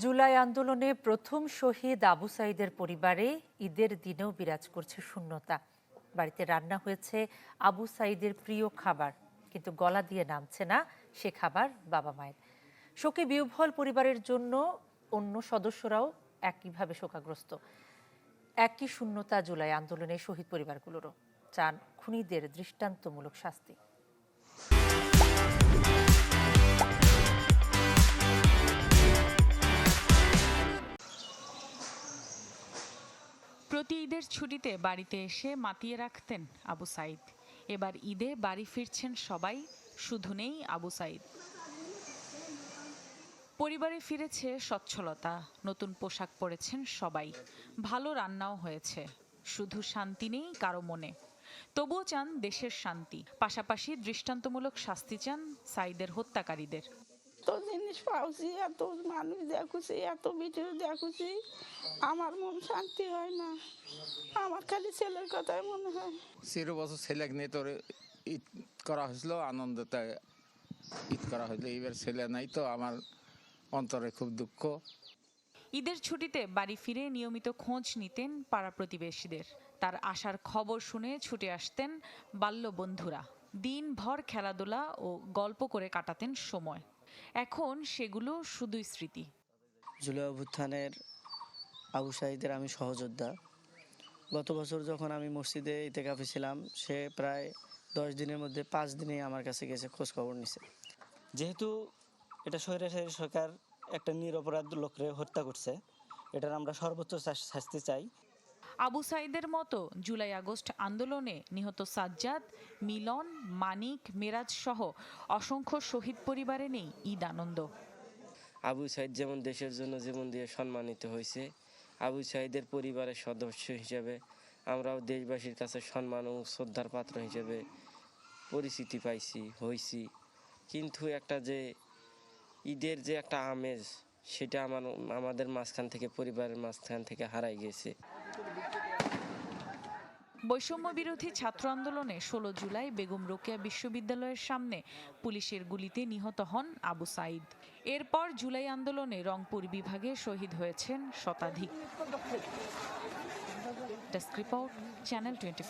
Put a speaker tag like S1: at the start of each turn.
S1: জুলাই আন্দোলনে প্রথম শহীদ আবু সাইদের পরিবারে ঈদের দিনেও বিরাজ করছে শূন্যতা। বাড়িতে রান্না হয়েছে আবু সাইদের প্রিয় খাবার, কিন্তু গলা দিয়ে নামছে না সে খাবার বাবা মায়ের। শোকে বিহ্বল পরিবারের জন্য অন্য সদস্যরাও একইভাবে শোকাগ্রস্ত। একই শূন্যতা জুলাই আন্দোলনে শহীদ পরিবারগুলোরও। চান খুনিদের দৃষ্টান্তমূলক শাস্তি।
S2: প্রতি ঈদের ছুটিতে বাড়িতে এসে মাতিয়ে রাখতেন আবু সাইদ। এবার ঈদে বাড়ি ফিরছেন সবাই, শুধু নেই আবু সাইদ। পরিবারে ফিরেছে সচ্ছলতা নতুন পোশাক পরেছেন সবাই। ভালো রান্নাও হয়েছে, শুধু শান্তি নেই কারও মনে। তবুও চান দেশের শান্তি, পাশাপাশি দৃষ্টান্তমূলক শাস্তি চান সাইদের হত্যাকারীদের।
S3: এত জিনিস পাওছি এত মানুষ দেখুছি এত ভিডিও দেখুছি আমার মন শান্তি হয় না। আমার খালি ছেলের কথাই মনে হয়।
S4: চির বছর ছেলে নিয়ে তোর ঈদ করা হয়েছিল আনন্দতে ঈদ করা হয়েছিল। এবার ছেলে নাই তো আমার অন্তরে খুব দুঃখ।
S2: ঈদের ছুটিতে বাড়ি ফিরে নিয়মিত খোঁজ নিতেন পাড়া প্রতিবেশীদের। তার আসার খবর শুনে ছুটে আসতেন বাল্য বন্ধুরা দিনভর খেলাধুলা ও গল্প করে কাটাতেন সময়। এখন সেগুলো শুধুই স্মৃতি।
S5: জুলাই অভ্যুত্থানের আবু সাইদের আমি সহযোদ্ধা। গত বছর যখন আমি মসজিদে ইতেকাফে ছিলাম, সে প্রায় দশ দিনের মধ্যে পাঁচ দিনেই আমার কাছে গেছে খোঁজ খবর নিছে। যেহেতু এটা স্বৈরাচারী সরকার একটা নিরপরাধ লোকরে হত্যা করছে, এটার আমরা সর্বোচ্চ শাস- শাস্তি চাই।
S2: আবু সাইদের মতো জুলাই আগস্ট আন্দোলনে নিহত সাজ্জাদ, মিলন, মানিক, মেরাজ সহ অসংখ্য শহীদ পরিবারে নেই ঈদ আনন্দ।
S6: আবু সাইদ যেমন দেশের জন্য জীবন দিয়ে সম্মানিত হয়েছে, আবু সাইদের পরিবারের সদস্য হিসেবে আমরাও দেশবাসীর কাছে সম্মান ও শ্রদ্ধার পাত্র হিসেবে পরিচিতি পাইছি, হইছি। কিন্তু একটা যে ঈদের যে একটা আমেজ, সেটা আমার, আমাদের মাঝখান থেকে, পরিবারের মাঝখান থেকে হারাই গেছে।
S2: বৈষম্য বিরোধী ছাত্র আন্দোলনে ষোলো জুলাই বেগম রোকেয়া বিশ্ববিদ্যালয়ের সামনে পুলিশের গুলিতে নিহত হন আবু সাইদ। এরপর জুলাই আন্দোলনে রংপুর বিভাগে শহীদ হয়েছেন শতাধিক। Channel twenty